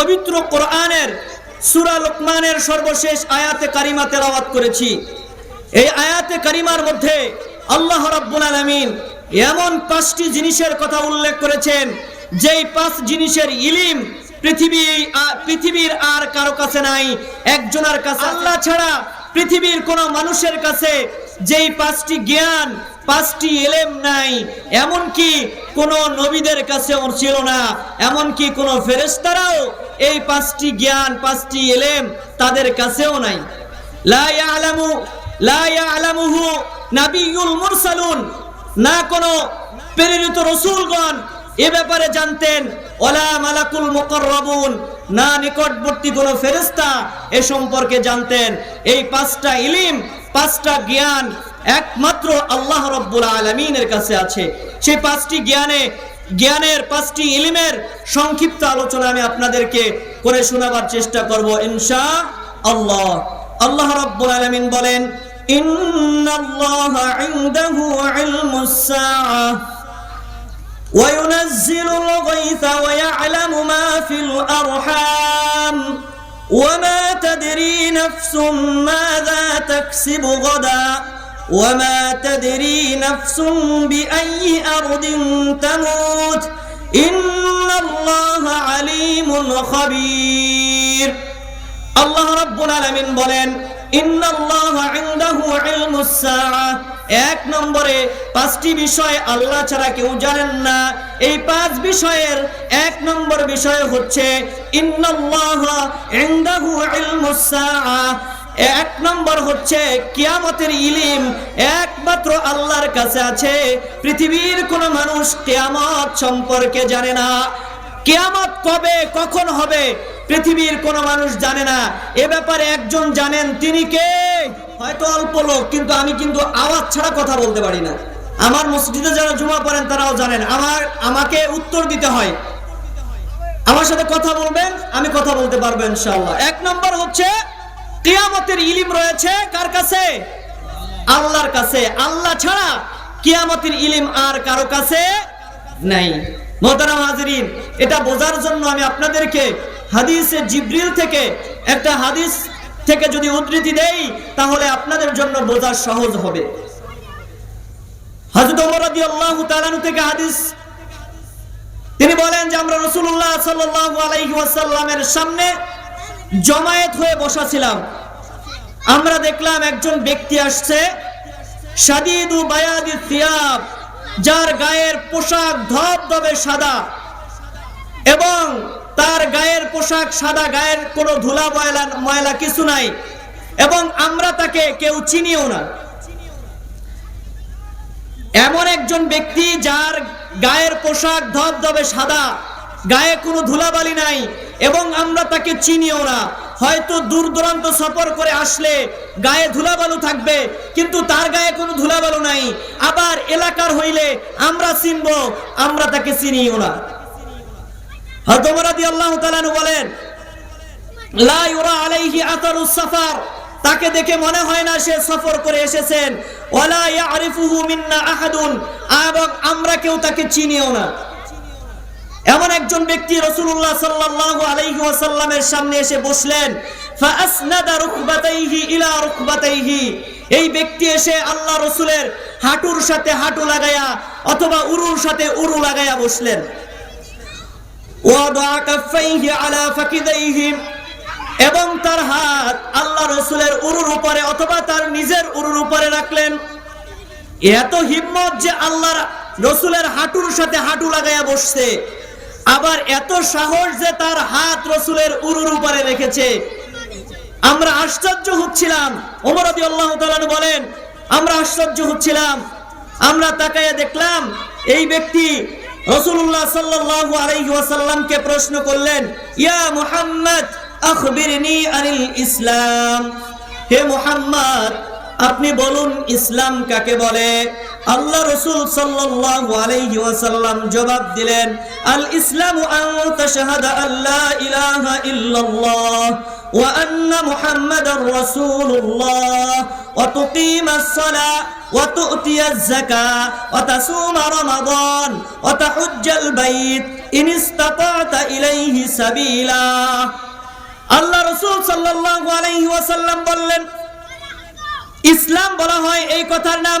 পবিত্র কোরআনের সূরা লোকমানের সর্বশেষ আয়াতে কারিমা তেলাওয়াত করেছি। এই আয়াতে কারিমার মধ্যে আল্লাহ রাব্বুল আলামিন এমন পাঁচটি জিনিসের কথা উল্লেখ করেছেন যেই পাঁচ জিনিসের ইলিম পৃথিবী পৃথিবীর আর কারও কাছে নাই একজনের কাছে আল্লাহ ছাড়া পৃথিবীর কোন মানুষের কাছে যেই পাঁচটি জ্ঞান পাঁচটি এলেম নাই, এমনকি কোন নবীদের কাছেও ছিল না, এমনকি কোন ফেরেশতারাও এই পাঁচটি জ্ঞান, পাঁচটি এলেম তাদের কাছেও নাই। লা ইয়ালামু, লা ইয়ালামুহু নাবিয়ুল মুরসালুন, না কোনো প্রেরিত রসুলগণ এ ব্যাপারে জানতেন। ওলা মালাকুল মুকররাবুন, না নিকটবর্তী কোনো ফেরেশতা এ সম্পর্কে জানতেন। এই পাঁচটা ইলিম, পাঁচটা জ্ঞান একমাত্র আল্লাহ রব্বুল আলমিনের কাছে আছে সেই পাঁচটি জ্ঞানে জ্ঞানের পাঁচটি ইলিমের সংক্ষিপ্ত আলোচনা আমি আপনাদেরকে করে শোনাবার চেষ্টা করব ইনশা আল্লাহ আল্লাহ রব্বুল আলমিন বলেন إن الله عنده علم الساعة وينزل الغيث ويعلم ما في الأرحام وما تدري نفس ماذا تكسب غدا وما تدري نفس بأي أرض تموت إن الله عليم خبير আল্লাহ রাব্বুল আলামিন বলেন ইন্নাল্লাহা ইনদাহু ইলমুস সাআ এক নম্বরে পাঁচটি বিষয় আল্লাহ ছাড়া কেউ জানেন না এই পাঁচ বিষয়ের এক নম্বর বিষয় হচ্ছে ইন্নাল্লাহা ইনদাহু ইলমুস সাআ এক নম্বর হচ্ছে কিয়ামতের ইলিম একমাত্র আল্লাহর কাছে আছে। পৃথিবীর কোন মানুষ কিয়ামত সম্পর্কে জানে না। কেয়ামত কবে, কখন হবে, পৃথিবীর কোন মানুষ জানে না। এ ব্যাপারে একজন জানেন, তিনি কে? হয়তো অল্প লোক, কিন্তু আমি কিন্তু আওয়াজ ছাড়া কথা বলতে পারি না। আমার মসজিদে যারা জুমা পড়েন, তারাও জানেন। আমার, আমাকে উত্তর দিতে হয়। আমার সাথে কথা বলবেন, আমি কথা বলতে পারব ইনশাআল্লাহ। এক নম্বর হচ্ছে কিয়ামতের ইলিম রয়েছে কার কাছে? আল্লাহর কাছে। আল্লাহ ছাড়া কিয়ামতের ইলিম আর কারও কাছে নাই। মোহতারাম হাজিরিন, এটা বোঝার জন্য আমি আপনাদেরকে হাদিসে জিব্রিল থেকে একটা হাদিস থেকে যদি উদ্ধৃতি দেই, তাহলে আপনাদের জন্য বোঝা সহজ হবে। হযরত ওমর রাদিয়াল্লাহু তাআলা থেকে হাদিস। তিনি বলেন যে আমরা রাসূলুল্লাহ সাল্লাল্লাহু আলাইহি ওয়াসাল্লামের সামনে জমায়েত হয়ে বসা ছিলাম আমরা দেখলাম একজন ব্যক্তি আসছে সাদিদু বায়াদি থিয়াব যার গায়ের পোশাক ধবধবে সাদা এবং তার গায়ের পোশাক সাদা, গায়ের কোনো ধুলা ময়লা ময়লা কিছু নাই এবং আমরা তাকে কেউ চিনিও না। এমন একজন ব্যক্তি যার গায়ের পোশাক ধপ ধবধবে সাদা, গায়ে কোনো ধুলাবালি নাই এবং আমরা তাকে চিনিও না। হয়তো দূর দূরান্ত সফর করে আসলে গায়ে ধুলাবালু থাকবে, কিন্তু তার গায়ে কোনো ধুলাবালু নাই। আবার এলাকার হইলে আমরা চিনব, আমরা তাকে চিনিও না। হযরত ওমর রাদিয়াল্লাহু তাআলা বলেন, লা ইউরা আলাইহি আতারুস সাফার। তাকে দেখে মনে হয় না সে সফর করে এসেছেন। ওয়ালা ইয়ারিফুহু মিন্না আহাদুন। আমরা কেউ তাকে চিনিও না। এমন একজন ব্যক্তি রাসূলুল্লাহ সাল্লাল্লাহু আলাইহি ওয়াসাল্লামের সামনে এসে বসলেন এই ব্যক্তি এসে আল্লাহ রসুলের হাঁটুর সাথে হাঁটু লাগায়া অথবা উরুর সাথে উরু লাগায়া বসলেন। এবং তার হাত আল্লাহ রসুলের উরুর উপরে অথবা তার নিজের উরুর উপরে রাখলেন। এত হিম্মত যে আল্লাহর রসুলের হাঁটুর সাথে হাঁটু লাগাইয়া বসছে। আবার এত সাহস যে তার হাত রসুলের উরুর উপরে রেখেছে। আমরা আশ্চর্য হচ্ছিলাম। ওমর রাদিয়াল্লাহু তাআলা বলেন, আমরা আশ্চর্য হচ্ছিলাম। আমরা তাকাইয়া দেখলাম, এই ব্যক্তি রাসূলুল্লাহ সাল্লাল্লাহু আলাইহি ওয়াসাল্লামকে প্রশ্ন করলেন, ইয়া মুহাম্মদ, আখবিরনি আনিল ইসলাম? হে মুহাম্মদ, আপনি বলুন ইসলাম কাকে বলে? আল্লাহ রসুল সাল্লাল্লাহু আলাইহি ওয়াসাল্লাম জবাব দিলেন, আল ইসলামু আন তাশহাদা আল্লা ইলাহা ইল্লাল্লাহ ওয়া আন্না মুহাম্মাদার রাসূলুল্লাহ ওয়া তুকিমাস সালাহ ওয়া তুতিয়াজ যাকাহ ওয়া তাসুমা রমাদান ওয়া তাহুজ্জাল বাইত ইন ইসতাতা'তা ইলাইহি সাবিলা। আল্লাহ রসুল সাল্লাল্লাহু আলাইহি ওয়াসাল্লাম বললেন, ইসলাম বলা হয় এই কথার নাম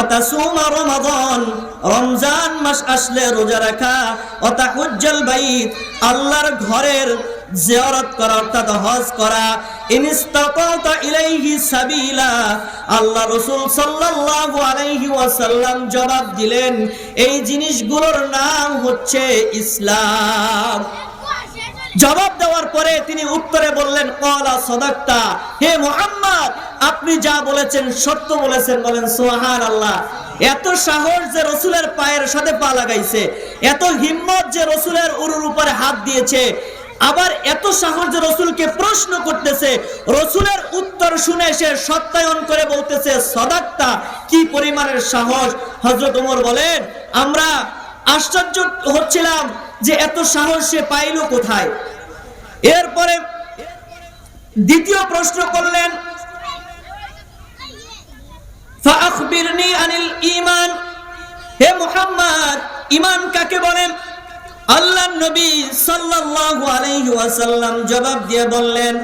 অতাসুমা রমাদান, রমজান মাস আসলে রোজা রাখা, অতাহুজ্জাল বাইত, আল্লাহর ঘরের জিয়ারত করা, অর্থাৎ হজ করা। ইলাইহি সাবিলা, আল্লাহ রাসূল সাল্লাল্লাহু আলাইহি ওয়াসাল্লাম জবাব দিলেন, এই জিনিসগুলোর নাম হচ্ছে ইসলাম। জবাব দেওয়ার পরে তিনি উত্তরে বললেন কলা সদাক্তা, হে মোহাম্মদ আপনি যা বলেছেন, সত্য বলেছেন, বলেন সোহান আল্লাহ এত সাহস যে রসুলের পায়ের সাথে পা লাগাইছে, এত হিম্মত যে রসুলের উরুর উপরে হাত দিয়েছে, আবার এত সাহস যে রসুলকে প্রশ্ন করতেছে, রসুলের উত্তর শুনে সে সত্যায়ন করে বলতেছে, সদাক্তা, কি পরিমাণের সাহস? হজরত উমর বলেন, আমরা আশ্চর্য হচ্ছিলাম যে এত সাহস সে পাইল কোথায়? এরপরে দ্বিতীয় প্রশ্ন করলেন ফাখবিরনি আনিল ঈমান। হে মুহাম্মদ, ঈমান কাকে বলেন? আল্লাহ নবী সাল্লাল্লাহু আলাইহি ওয়াসাল্লাম জবাব দিয়ে বললেন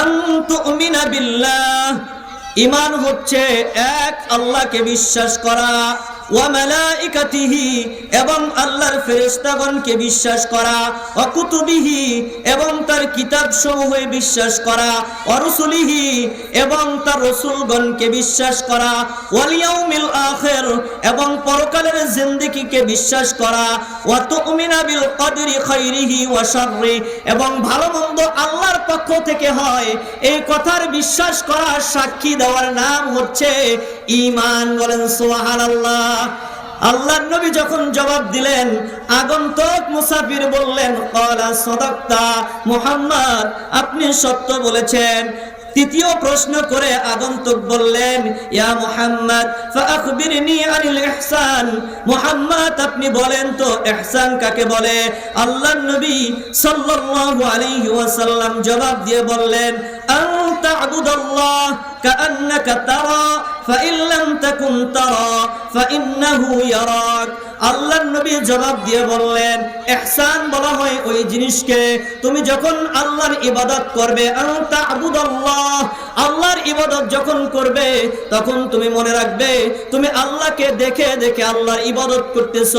আন তুমিনা বিল্লাহ। ঈমান হচ্ছে এক আল্লাহকে বিশ্বাস করা। ওয়া মালাইকাতিহি এবং আল্লাহর ফেরেশতাগণকে বিশ্বাস করা, ওয়া কুতুবিহি এবং তার কিতাব সমূহে বিশ্বাস করা, ওয়া রুসুলিহি এবং তার রাসূলগণকে বিশ্বাস করা, ওয়াল ইয়াউমিল আখির এবং পরকালের জিন্দেগিকে বিশ্বাস করা, ওয়া তুমিনা বিল কদরি খাইরিহি ওয়া এবং ভালো মন্দ আল্লাহর পক্ষ থেকে হয়। এই কথার বিশ্বাস করা সাক্ষী দেওয়ার নাম হচ্ছে ঈমান বলেন, সুবহানাল্লাহ। আল্লাহর নবী যখন জবাব দিলেন, আগন্তুক মুসাফির বললেন আপনি সত্য বলেছেন। তৃতীয় প্রশ্ন করে আগন্তুক বললেন, ইয়া মুহাম্মদ মুহাম্মদ, আপনি বলেন তো, ইহসান কাকে বলে? আল্লাহর নবী ওয়াসাল্লাম জবাব দিয়ে বললেন আন তা'বুদাল্লাহ কাআন্নাকা তারা فإن لم تكن ترى فإنه يراك আল্লাহর নবী জবাব দিয়ে বললেন ইহসান বলা হয় ওই জিনিসকে তুমি যখন আল্লাহর ইবাদত করবে আনতা আবুদাল্লাহ আল্লাহর ইবাদত যখন করবে তখন তুমি মনে রাখবে তুমি আল্লাহকে দেখে দেখে আল্লাহর ইবাদত করতেছ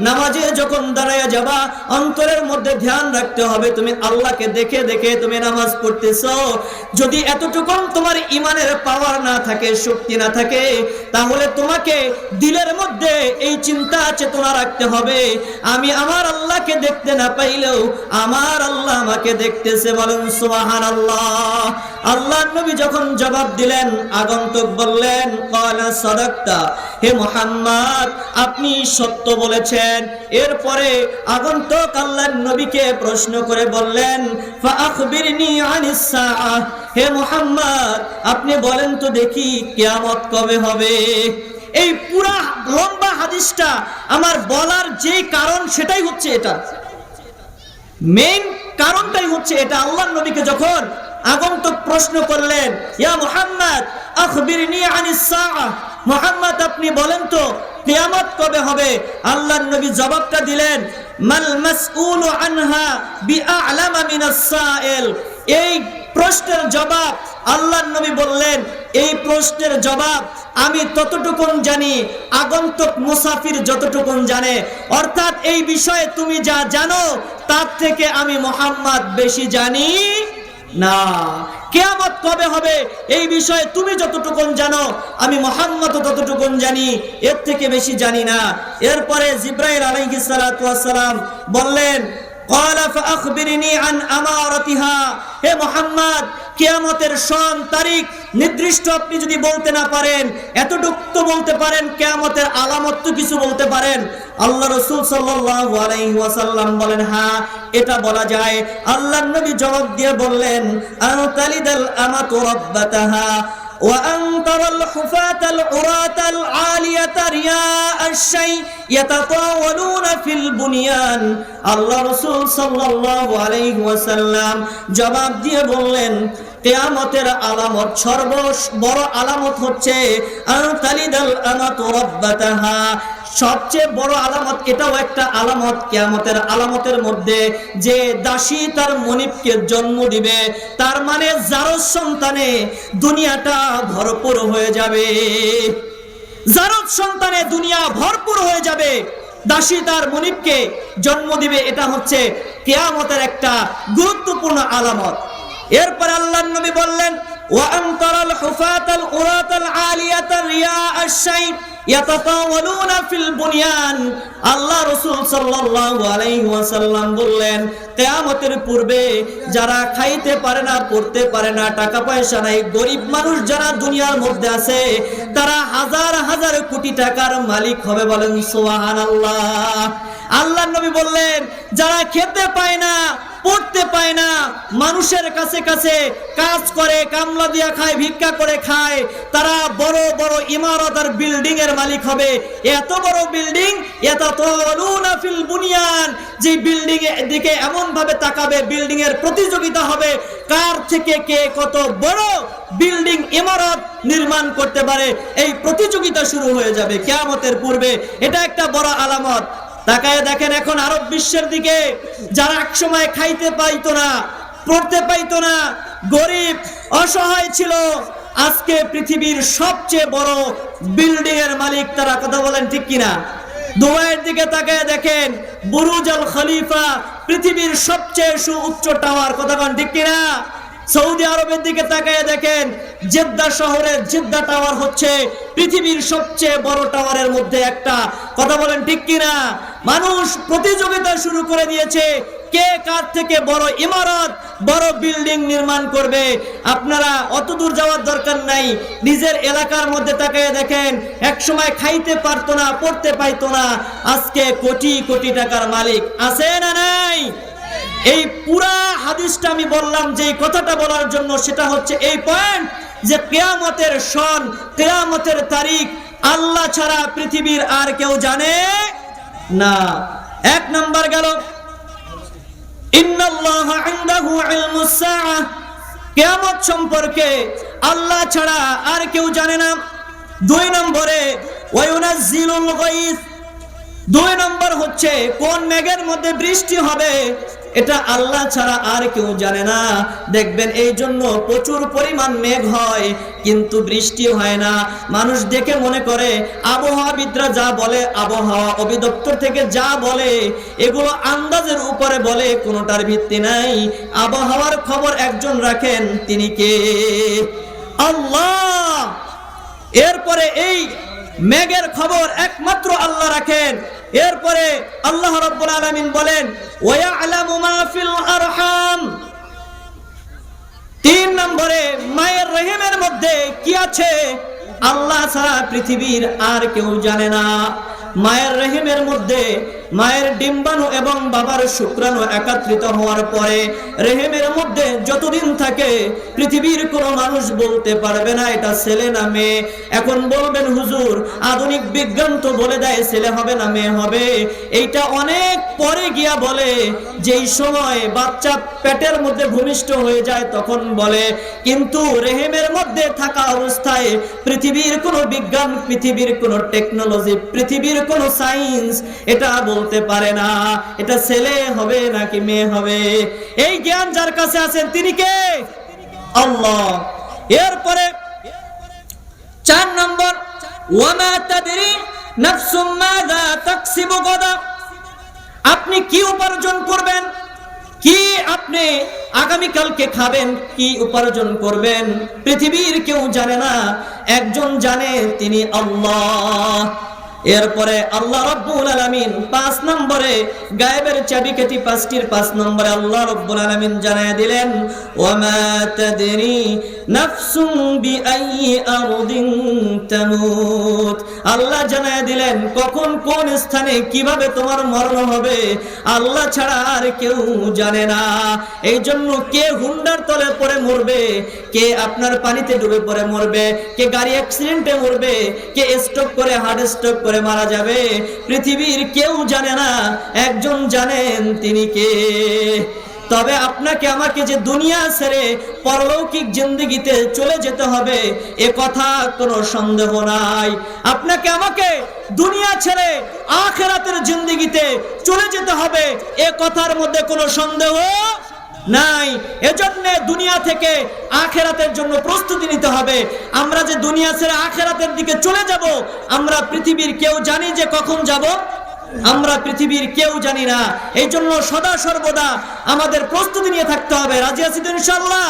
নামাজে যখন দাঁড়ায় যাবা অন্তরের মধ্যে ধ্যান রাখতে হবে তুমি আল্লাহকে দেখে দেখে তুমি নামাজ পড়তেছ যদি এতটুকু তোমার ইমানের পাওয়ার না থাকে, শক্তি না থাকে, তাহলে তোমাকে দিলের মধ্যে এই চিন্তা চেতনা রাখতে হবে। আমি আমার আল্লাহকে দেখতে না পাইলেও আমার আল্লাহ আমাকে দেখতেছে বলেন সুবাহান আল্লাহ আল্লাহ নবী যখন জবাব দিলেন, আগন্তুক বললেন কয়লা সদক্তা, হে মোহাম্মদ, আপনি সত্য বলেছেন। এরপরে আগন্তুক আল্লাহ নবীকে প্রশ্ন করে বললেন ফাখবিরনি আনিস সাআহ। হে মোহাম্মদ, আপনি বলেন তো দেখি কিয়ামত কবে হবে। এই পুরা লম্বা হাদিসটা আমার বলার যে কারণ সেটাই হচ্ছে এটা। মেইন কারণটাই হচ্ছে এটা আল্লাহ নবীকে যখন আগন্তুক প্রশ্ন করলেন, ইয়া মুহাম্মদ, আখবিরনি আনিস মুহাম্মদ, আপনি বলেন তো, কিয়ামত কবে হবে? আল্লাহর নবী জবাবটা দিলেন, মাল মাসউলু আনহা বিআলামা মিনাস সাইল। এই প্রশ্নের জবাব আল্লাহর নবী বললেন, এই প্রশ্নের জবাব আমি ততটুকুন জানি, আগন্তুক মুসাফির যতটুকুন জানে। অর্থাৎ এই বিষয়ে তুমি যা জানো, তার থেকে আমি মোহাম্মদ বেশি জানি না। কেয়ামত কবে হবে, এই বিষয়ে তুমি যতটুকুন জানো, আমি মোহাম্মদ ততটুকুন জানি, এর থেকে বেশি জানি না। এরপরে জিব্রাইল ওয়াস বললেন হে বলতে পারেন কেয়ামতের আলামত তো কিছু বলতে পারেন। আল্লাহ রসুল সাল্লাসাল্লাম বলেন হ্যাঁ এটা বলা যায়। আল্লাহ জবাব দিয়ে বললেন আল আমাত وأن ترى الحفاة العراة العالية رياء الشيء يتطاولون في البنيان আল্লাহ রসুল সাল্লাল্লাহু আলাইহি ওয়াসাল্লাম জবাব দিয়ে বললেন কেয়ামতের আলামত সর্ব বড় আলামত হচ্ছে আনতালিদাল আমাতু রাব্বাতাহা সবচেয়ে বড় আলামত, এটাও একটা আলামত, কেয়ামতের আলামতের মধ্যে যে দাসী তার মনিবকে জন্ম দিবে, তার মানে জারজ সন্তানে দুনিয়াটা ভরপুর হয়ে যাবে। জারজ সন্তানে দুনিয়া ভরপুর হয়ে যাবে, দাসী তার মনিবকে জন্ম দিবে, এটা হচ্ছে কেয়ামতের একটা গুরুত্বপূর্ণ আলামত। এরপর আল্লাহ নবী বললেন وأن ترى الحفاة العراة العالية رياء الشيء يتطاولون في البنيان আল্লাহ রসুল সাল্লাল্লাহু আলাইহি ওয়াসাল্লাম বললেন কিয়ামতের পূর্বে যারা খাইতে পারে না পড়তে পারে না টাকা পয়সা নাই গরিব মানুষ যারা দুনিয়ার মধ্যে আছে তারা হাজার হাজার কোটি টাকার মালিক হবে বলেন সুবহানাল্লাহ আল্লাহ নবী বললেন যারা খেতে পায় না পড়তে পায় না। মানুষের কাছে কাছে কাজ করে, কামলা দিয়া খায়, ভিক্ষা করে খায়। তারা বড় বড় ইমারত আর বিল্ডিং এর মালিক হবে। এত বড় বিল্ডিং এত ফিল বুনিয়ান। যে বিল্ডিং এর দিকে এমন ভাবে তাকাবে বিল্ডিং এর প্রতিযোগিতা হবে। কার থেকে কে কত বড় বিল্ডিং ইমারত নির্মাণ করতে পারে? এই প্রতিযোগিতা শুরু হয়ে যাবে। কিয়ামতের পূর্বে। এটা একটা বড় আলামত। তাকায় দেখেন এখন আরব বিশ্বের দিকে, যারা এক সময় খাইতে পাইতো না, পড়তে পাইতো না, গরিব, অসহায় ছিল, আজকে পৃথিবীর সবচেয়ে বড় বিল্ডিং এর মালিক তারা, কথা বলেন ঠিক কিনা? দুবাইয়ের দিকে তাকায় দেখেন, বুরুজ আল খলিফা পৃথিবীর সবচেয়ে সু উচ্চ টাওয়ার, কথা বলেন ঠিক কিনা? সৌদি আরবের দিকে তাকায় দেখেন, জেদ্দা শহরের জেদ্দা টাওয়ার হচ্ছে পৃথিবীর সবচেয়ে বড় টাওয়ারের মধ্যে একটা, কথা বলেন ঠিক কিনা? মানুষ প্রতিযোগিতা শুরু করে দিয়েছে। কে কার থেকে বড় ইমারত, বড় বিল্ডিং নির্মাণ করবে? আপনারা অত দূর যাওয়ার দরকার নাই। নিজের এলাকার মধ্যে তাকায় দেখেন এক সময় খাইতে পারতো না, পড়তে পাইতো না। আজকে কোটি কোটি টাকার মালিক। আছে না নাই? এই পুরা হাদিসটা আমি বললাম যে কথাটা বলার জন্য সেটা হচ্ছে এই পয়েন্ট যে, কেয়ামতের সন কেয়ামতের তারিখ, আল্লাহ ছাড়া পৃথিবীর আর কেউ জানে না, এক নাম্বার গেল কিয়ামত সম্পর্কে আল্লাহ ছাড়া আর কেউ জানে না। দুই নম্বরে দুই নম্বর হচ্ছে, কোন মেঘের মধ্যে বৃষ্টি হবে? এটা আল্লাহ ছাড়া আর কেউ জানে না। দেখবেন এই জন্য প্রচুর পরিমাণ মেঘ হয়, কিন্তু বৃষ্টি হয় না। মানুষ দেখে মনে করে, আবহাওয়াবিদরা যা বলে আবহাওয়া অভিদপ্তর থেকে যা বলে, এগুলো আন্দাজের উপরে বলে, কোনোটার ভিত্তি নাই। আবহাওয়ার খবর একজন রাখেন, তিনি কে? আল্লাহ! এরপরে এই মেঘের খবর একমাত্র আল্লাহ রাখেন। এরপরে আল্লাহ রব্বুল আলামিন বলেন, ওয়ায়ালামু মা ফিল আরহাম। তিন নম্বরে, মায়ের রহিমের মধ্যে কি আছে? আল্লাহ ছাড়া পৃথিবীর আর কেউ জানে না। মায়ের রহিমের মধ্যে মায়ের ডিম্বাণু এবং বাবার শুক্রাণু একত্রিত হওয়ার পরে রেহেমের মধ্যে যতদিন থাকে পৃথিবীর কোনো মানুষ বলতে পারবে না, এটা ছেলে না মেয়ে। এখন বলবেন, হুজুর, আধুনিক বিজ্ঞান তো বলে দেয়, ছেলে হবে না মেয়ে হবে? এইটা অনেক পরে গিয়া বলে, যেই সময় বাচ্চা পেটের মধ্যে ভূমিষ্ঠ হয়ে যায় তখন বলে, কিন্তু রেহেমের মধ্যে থাকা অবস্থায় পৃথিবীর কোনো বিজ্ঞান, পৃথিবীর কোনো টেকনোলজি, পৃথিবীর কোনো সায়েন্স এটা বলতে পারে না। এটা ছেলে হবে নাকি মেয়ে হবে? এই জ্ঞান যার কাছে আছেন, তিনি কে? আল্লাহ। এরপরে চার নম্বর আপনি কি উপার্জন করবেন? কি আপনি আগামীকালকে খাবেন? কি উপার্জন করবেন? পৃথিবীর কেউ জানে না। একজন জানে, তিনি আল্লাহ। এরপরে আল্লাহ রব্বুল আলামিন পাঁচ নম্বরে গায়েবের চাবিকাঠি পাঁচটির পাঁচ নম্বরে আল্লাহ রব্বুল আলামিন জানায় দিলেন ওয়ামা তাদরি নাফসুম বিআইয়ি আরদিন তামুত? আল্লাহ জানায় দিলেন, কখন কোন স্থানে কীভাবে তোমার মরণ হবে আল্লাহ ছাড়া আর কেউ জানে না। এই জন্য কে হুন্ডার তলে পড়ে মরবে, কে আপনার পানিতে ডুবে পড়ে মরবে, কে গাড়ি অ্যাক্সিডেন্টে মরবে, কে স্ট্রোক করে হার্ট স্ট্রোক করে মারা যাবে। পৃথিবীর কেউ জানে না, একজন জানেন তিনি কে। তবে আপনাকে আমাকে যে দুনিয়া ছেড়ে পরলৌকিক জিন্দগিতে চলে যেতে হবে, এ কথা কোনো সন্দেহ নাই। আপনাকে আমাকে দুনিয়া ছেড়ে আখেরাতের জিন্দগিতে চলে যেতে হবে, এ কথার মধ্যে কোনো সন্দেহ নাই। এজন্য দুনিয়া থেকে আখেরাতের জন্য প্রস্তুতি নিতে হবে। আমরা যে দুনিয়া ছেড়ে আখেরাতের দিকে চলে যাব, আমরা পৃথিবীর কেউ জানি যে কখন যাব? আমরা পৃথিবীর কেউ জানি না। এই জন্য সদা সর্বদা আমাদের প্রস্তুতি নিয়ে থাকতে হবে। রাজি আছি তো ইনশাল্লাহ